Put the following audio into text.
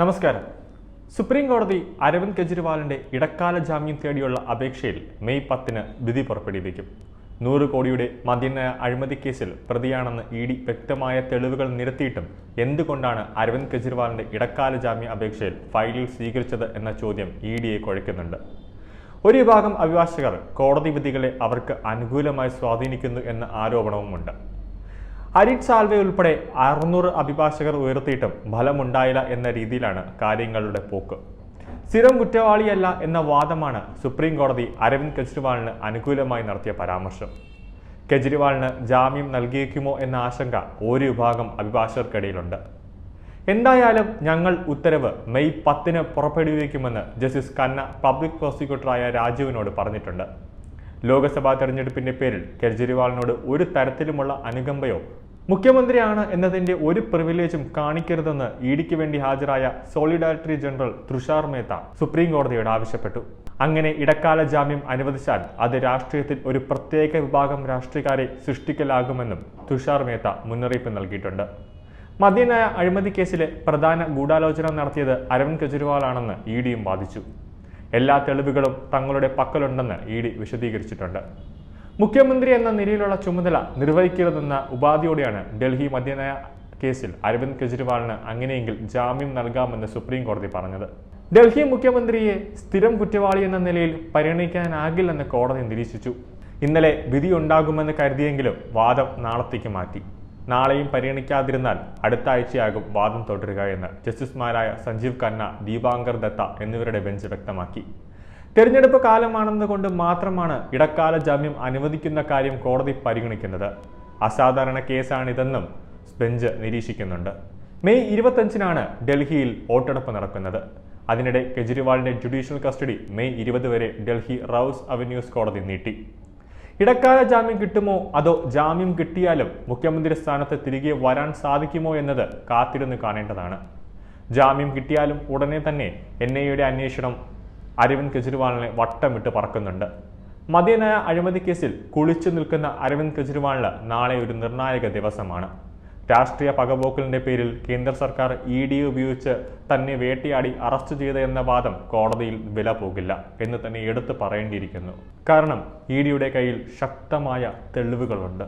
നമസ്കാരം. സുപ്രീം കോടതി അരവിന്ദ് കെജ്രിവാളിന്റെ ഇടക്കാല ജാമ്യം തേടിയുള്ള അപേക്ഷയിൽ മെയ് പത്തിന് വിധി പുറപ്പെടുവിക്കും. നൂറ് കോടിയുടെ മദ്യനയ അഴിമതി കേസിൽ പ്രതിയാണെന്ന് ഇ ഡി വ്യക്തമായ തെളിവുകൾ നിരത്തിയിട്ടും എന്തുകൊണ്ടാണ് അരവിന്ദ് കെജ്രിവാളിന്റെ ഇടക്കാല ജാമ്യ അപേക്ഷയിൽ ഫയലിൽ സ്വീകരിച്ചത് എന്ന ചോദ്യം ഇ ഡിയെ കുഴയ്ക്കുന്നുണ്ട്. ഒരു വിഭാഗം അഭിഭാഷകർ കോടതി വിധികളെ അവർക്ക് അനുകൂലമായി സ്വാധീനിക്കുന്നു എന്ന ആരോപണവുമുണ്ട്. അരിത് സാൽവെ ഉൾപ്പെടെ അറുന്നൂറ് അഭിഭാഷകർ ഉയർത്തിയിട്ടും ഫലമുണ്ടായില്ല എന്ന രീതിയിലാണ് കാര്യങ്ങളുടെ പോക്ക്. സ്ഥിരം കുറ്റവാളിയല്ല എന്ന വാദമാണ് സുപ്രീം കോടതി അരവിന്ദ് കെജ്രിവാളിന് അനുകൂലമായി നടത്തിയ പരാമർശം. കെജ്രിവാളിന് ജാമ്യം നൽകിയേക്കുമോ എന്ന ആശങ്ക ഒരു വിഭാഗം അഭിഭാഷകർക്കിടയിലുണ്ട്. എന്തായാലും ഞങ്ങൾ ഉത്തരവ് മെയ് പത്തിന് പുറപ്പെടുവിക്കുമെന്ന് ജസ്റ്റിസ് കന്ന പബ്ലിക് പ്രോസിക്യൂട്ടറായ രാജുവിനോട് പറഞ്ഞിട്ടുണ്ട്. ലോക്സഭാ തെരഞ്ഞെടുപ്പിന്റെ പേരിൽ കെജ്രിവാളിനോട് ഒരു തരത്തിലുമുള്ള അനുകമ്പയോ മുഖ്യമന്ത്രിയാണ് എന്നതിന്റെ ഒരു പ്രിവിലേജും കാണിക്കരുതെന്ന് ഇഡിക്ക് വേണ്ടി ഹാജരായ solicitor general Tushar Mehta supreme കോടതിയോട് ആവശ്യപ്പെട്ടു. അങ്ങനെ ഇടക്കാല ജാമ്യം അനുവദിച്ചാൽ അത് രാഷ്ട്രീയത്തിൽ ഒരു പ്രത്യേക വിഭാഗം രാഷ്ട്രീയക്കാരെ സൃഷ്ടിക്കലാകുമെന്നും തുഷാർ മേത്ത മുന്നറിയിപ്പ് നൽകിയിട്ടുണ്ട്. മദ്യനായ അഴിമതി കേസിലെ പ്രധാന ഗൂഢാലോചന നടത്തിയത് അരവിന്ദ് കെജ്രിവാളാണെന്ന് ഇ ഡിയും വാദിച്ചു. എല്ലാ തെളിവുകളും തങ്ങളുടെ പക്കലുണ്ടെന്ന് ഇ ഡി വിശദീകരിച്ചിട്ടുണ്ട്. മുഖ്യമന്ത്രി എന്ന നിലയിലുള്ള ചുമതല നിർവഹിക്കരുതെന്ന ഉപാധിയോടെയാണ് ഡൽഹി മദ്യനയ കേസിൽ അരവിന്ദ് കെജ്രിവാളിന് അങ്ങനെയെങ്കിൽ ജാമ്യം നൽകാമെന്ന് സുപ്രീം കോടതി പറഞ്ഞത്. ഡൽഹി മുഖ്യമന്ത്രിയെ സ്ഥിരം കുറ്റവാളി എന്ന നിലയിൽ പരിഗണിക്കാനാകില്ലെന്ന് കോടതി നിരീക്ഷിച്ചു. ഇന്നലെ വിധി ഉണ്ടാകുമെന്ന് കരുതിയെങ്കിലും വാദം നാളത്തേക്ക് മാറ്റി. നാളെയും പരിഗണിക്കാതിരുന്നാൽ അടുത്ത ആഴ്ചയാകും വാദം തുടരുക എന്ന് ജസ്റ്റിസുമാരായ സഞ്ജീവ് ഖന്ന ദീപാങ്കർ ദത്ത എന്നിവരുടെ ബെഞ്ച് വ്യക്തമാക്കി. തെരഞ്ഞെടുപ്പ് കാലമാണെന്നുകൊണ്ട് മാത്രമാണ് ഇടക്കാല ജാമ്യം അനുവദിക്കുന്ന കാര്യം കോടതി പരിഗണിക്കുന്നത്. അസാധാരണ കേസാണിതെന്നും ബെഞ്ച് നിരീക്ഷിക്കുന്നുണ്ട്. മെയ് ഇരുപത്തഞ്ചിനാണ് ഡൽഹിയിൽ വോട്ടെടുപ്പ് നടക്കുന്നത്. അതിനിടെ കെജ്രിവാളിന്റെ ജുഡീഷ്യൽ കസ്റ്റഡി മെയ് ഇരുപത് വരെ ഡൽഹി റൌസ് അവന്യൂസ് കോടതി നീട്ടി. ഇടക്കാല ജാമ്യം കിട്ടുമോ? അതോ ജാമ്യം കിട്ടിയാലും മുഖ്യമന്ത്രി സ്ഥാനത്ത് തിരികെ വരാൻ സാധിക്കുമോ എന്നത് കാത്തിരുന്ന് കാണേണ്ടതാണ്. ജാമ്യം കിട്ടിയാലും ഉടനെ തന്നെ എൻ അന്വേഷണം അരവിന്ദ് കെജ്രിവാളിനെ വട്ടമിട്ട് പറക്കുന്നുണ്ട്. മദ്യനായ അഴിമതി കേസിൽ കുളിച്ചു നിൽക്കുന്ന അരവിന്ദ് കെജ്രിവാളിന് നാളെ ഒരു നിർണായക ദിവസമാണ്. രാഷ്ട്രീയ പകപോക്കലിന്റെ പേരിൽ കേന്ദ്ര സർക്കാർ ഇ ഡി ഉപയോഗിച്ച് തന്നെ വേട്ടയാടി അറസ്റ്റ് ചെയ്ത എന്ന വാദം കോടതിയിൽ വില പോകില്ല എന്ന് തന്നെ എടുത്തു പറയേണ്ടിയിരിക്കുന്നു. കാരണം ഇ ഡിയുടെ കയ്യിൽ ശക്തമായ തെളിവുകളുണ്ട്.